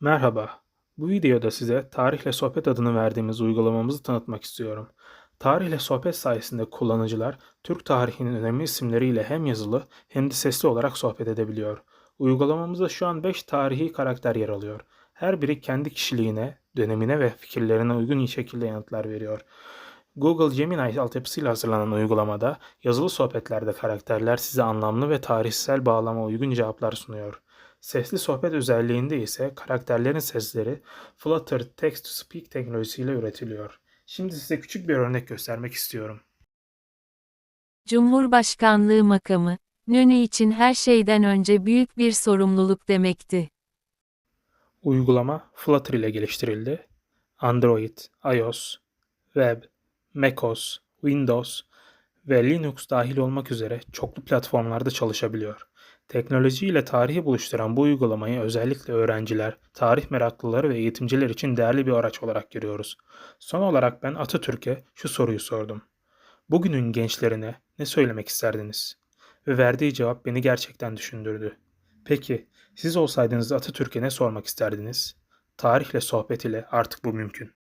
Merhaba. Bu videoda size Tarihle Sohbet adını verdiğimiz uygulamamızı tanıtmak istiyorum. Tarihle Sohbet sayesinde kullanıcılar Türk tarihinin önemli isimleriyle hem yazılı hem de sesli olarak sohbet edebiliyor. Uygulamamızda şu an 5 tarihi karakter yer alıyor. Her biri kendi kişiliğine, dönemine ve fikirlerine uygun şekilde yanıtlar veriyor. Google Gemini altyapısıyla hazırlanan uygulamada yazılı sohbetlerde karakterler size anlamlı ve tarihsel bağlama uygun cevaplar sunuyor. Sesli sohbet özelliğinde ise karakterlerin sesleri Flutter Text to Speak teknolojisiyle üretiliyor. Şimdi size küçük bir örnek göstermek istiyorum. Cumhurbaşkanlığı makamı, Nöne için her şeyden önce büyük bir sorumluluk demekti. Uygulama Flutter ile geliştirildi. Android, iOS, Web, macOS, Windows ve Linux dahil olmak üzere çoklu platformlarda çalışabiliyor. Teknoloji ile tarihi buluşturan bu uygulamayı özellikle öğrenciler, tarih meraklıları ve eğitimciler için değerli bir araç olarak görüyoruz. Son olarak ben Atatürk'e şu soruyu sordum. Bugünün gençlerine ne söylemek isterdiniz? Ve verdiği cevap beni gerçekten düşündürdü. Peki, siz olsaydınız Atatürk'e ne sormak isterdiniz? Tarihle sohbet ile artık bu mümkün.